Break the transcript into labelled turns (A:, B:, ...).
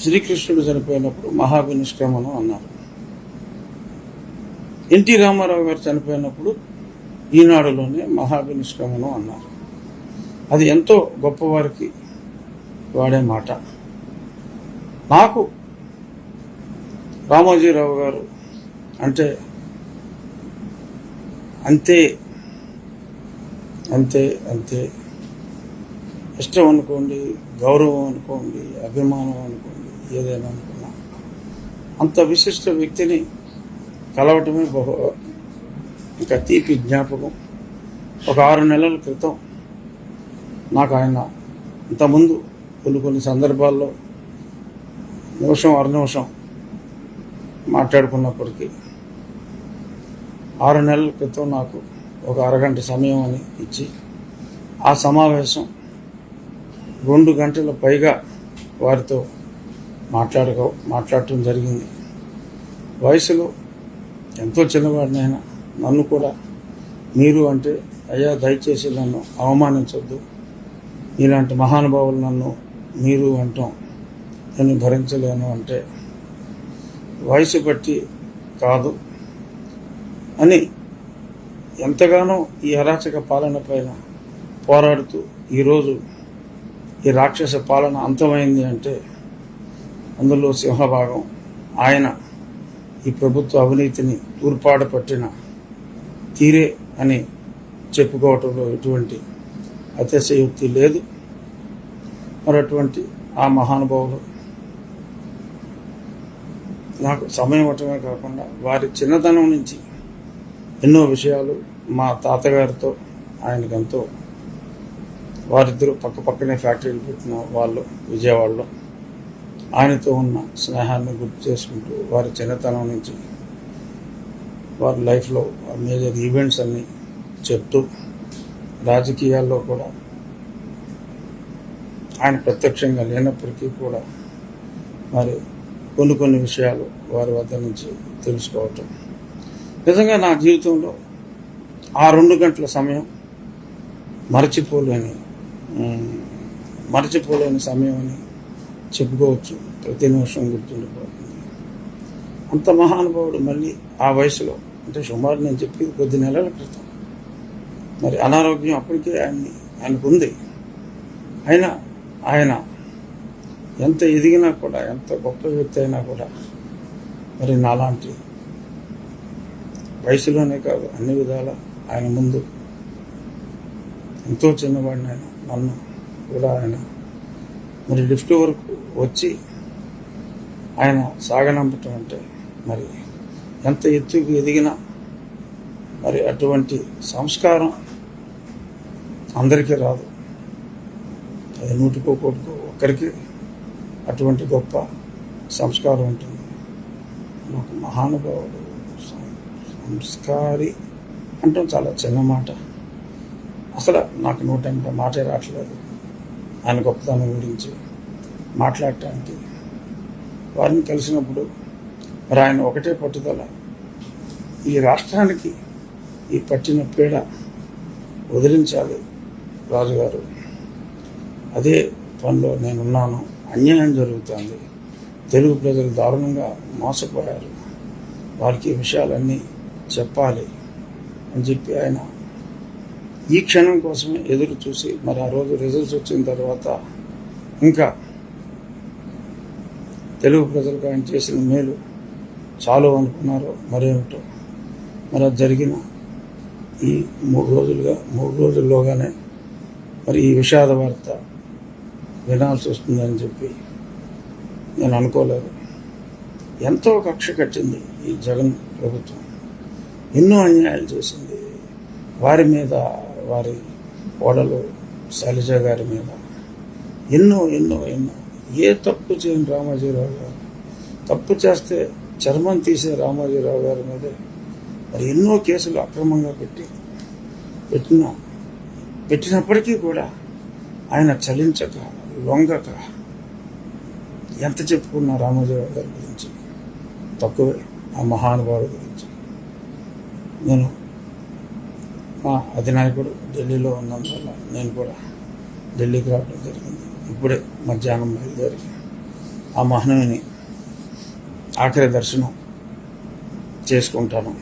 A: శ్రీకృష్ణుడు చనిపోయినప్పుడు మహాభినిష్క్రమణం అన్నారు. ఎన్టీ రామారావు గారు చనిపోయినప్పుడు ఈనాడులోనే మహాభినిష్క్రమణం అన్నారు. అది ఎంతో గొప్పవారికి వాడే మాట. నాకు రామోజీరావు గారు అంటే అంతే అంతే అంతే. ఇష్టం అనుకోండి గౌరవం అనుకోండి అభిమానం అనుకోండి ఏదైనా అనుకున్నా. అంత విశిష్ట వ్యక్తిని కలవటమే బహు ఇంకా తీపి జ్ఞాపకం. ఒక ఆరు నెలల క్రితం నాకు ఆయన ఇంతకుముందు కొన్ని కొన్ని సందర్భాల్లో నిమిషం అర నిమిషం మాట్లాడుకున్నప్పటికీ ఆరు నెలల క్రితం నాకు ఒక అరగంట సమయం అని ఇచ్చి ఆ సమావేశం రెండు గంటల పైగా వారితో మాట్లాడుకో మాట్లాడటం జరిగింది. వయసులో ఎంతో చిన్నవాడినైనా నన్ను కూడా మీరు అంటే అయ్యా దయచేసి నన్ను అవమానించొద్దు. ఇలాంటి మహానుభావులు నన్ను మీరు అంటాం. నేను భరించలేను అంటే వయసు బట్టి కాదు అని ఎంతగానో ఈ అరాచక పాలన పైన పోరాడుతూ ఈరోజు ఈ రాక్షస పాలన అంతమైంది అంటే అందులో సింహభాగం. ఆయన ఈ ప్రభుత్వ అవినీతిని తూర్పాడ పట్టిన తీరే అని చెప్పుకోవటంలో ఎటువంటి అతిశయోక్తి లేదు. మరి అటువంటి ఆ మహానుభావులు నాకు సమయం ఇవ్వటమే కాకుండా వారి చిన్నతనం నుంచి ఎన్నో విషయాలు మా తాతగారితో ఆయనకెంతో వారిద్దరూ పక్క పక్కనే ఫ్యాక్టరీలు పెట్టిన వాళ్ళు విజయవాడలో ఆయనతో ఉన్న స్నేహాన్ని గుర్తు చేసుకుంటూ వారి చిన్నతనం నుంచి వారి లైఫ్లో మేజర్ ఈవెంట్స్ అన్ని చెప్తూ రాజకీయాల్లో కూడా ఆయన ప్రత్యక్షంగా లేనప్పటికీ కూడా మరి కొన్ని కొన్ని విషయాలు వారి వద్ద నుంచి తెలుసుకోవటం. నిజంగా నా జీవితంలో ఆ రెండు గంటల సమయం మరచిపోలేని మరచిపోలేని సమయం అని చెప్పుకోవచ్చు. ప్రతి నిమిషం గుర్తుండిపోతుంది. అంత మహానుభావుడు మళ్ళీ ఆ వయసులో అంటే సుమారు నేను చెప్పేది కొద్ది నెలల క్రితం. మరి అనారోగ్యం అప్పటికే ఆయన్ని ఆయనకు ఉంది అయినా ఆయన ఎంత ఎదిగినా కూడా ఎంత గొప్ప వ్యక్తి అయినా కూడా మరి నాలాంటి వయసులోనే కాదు అన్ని విధాల ఆయన ముందు ఎంతో చిన్నవాడిని ఆయన నన్ను కూడా ఆయన మరి లిఫ్ట్ వరకు వచ్చి ఆయన సాగనంపటం అంటే మరి ఎంత ఎత్తుకు ఎదిగినా మరి అటువంటి సంస్కారం అందరికీ రాదు. అది నూటికో కోటికో ఒక్కరికి అటువంటి గొప్ప సంస్కారం ఉంటుంది. నాకు మహానుభావుడు సంస్కారి అంటే చాలా చిన్న మాట. అసలు నాకు నూట ఎనభై మాటే రావట్లేదు. ఆయన గొప్పతనం గురించి మాట్లాడటానికి. వారిని కలిసినప్పుడు మరి ఆయన ఒకటే పట్టుదల. ఈ రాష్ట్రానికి ఈ పట్టిన పీడ వదిలించాలి రాజుగారు. అదే పనిలో నేనున్నాను. అన్యాయం జరుగుతుంది. తెలుగు ప్రజలు దారుణంగా మోసపోయారు. వారికి విషయాలన్నీ చెప్పాలి అని చెప్పి ఆయన ఈ క్షణం కోసమే ఎదురు చూసి మరి ఆ రోజు రిజల్ట్స్ వచ్చిన తర్వాత ఇంకా తెలుగు ప్రజలకు ఆయన చేసిన మేలు చాలు అనుకున్నారో మరేమిటో. మరి అది జరిగిన ఈ మూడు రోజులుగా మూడు రోజుల్లోగానే మరి ఈ విషాద వార్త వినాల్సి వస్తుందని చెప్పి నేను అనుకోలేదు. ఎంతో కక్ష కట్టింది ఈ జగన్ ప్రభుత్వం. ఎన్నో అన్యాయాలు చేసింది. వారి మీద వారి ఓడలు శైలజ గారి మీద. ఎన్నో ఎన్నో ఎన్నో. ఏ తప్పు చేయని రామాజీరావు గారు? తప్పు చేస్తే చర్మం తీసే రామాజీరావు గారి మీద మరి ఎన్నో కేసులు అక్రమంగా పెట్టి పెట్టిన పెట్టినప్పటికీ కూడా ఆయన చలించక లొంగక ఎంత చెప్పుకున్నా రామోజీరావు గారి గురించి తక్కువే ఆ మహానుభావుడు గురించి. నేను మా అధినాయకుడు ఢిల్లీలో ఉన్నందువల్ల నేను కూడా ఢిల్లీకి రావడం జరిగింది. ఇప్పుడే మధ్యాహ్నం బయలుదేరి ఆ మహనవిని ఆఖరి దర్శనం చేసుకుంటాను.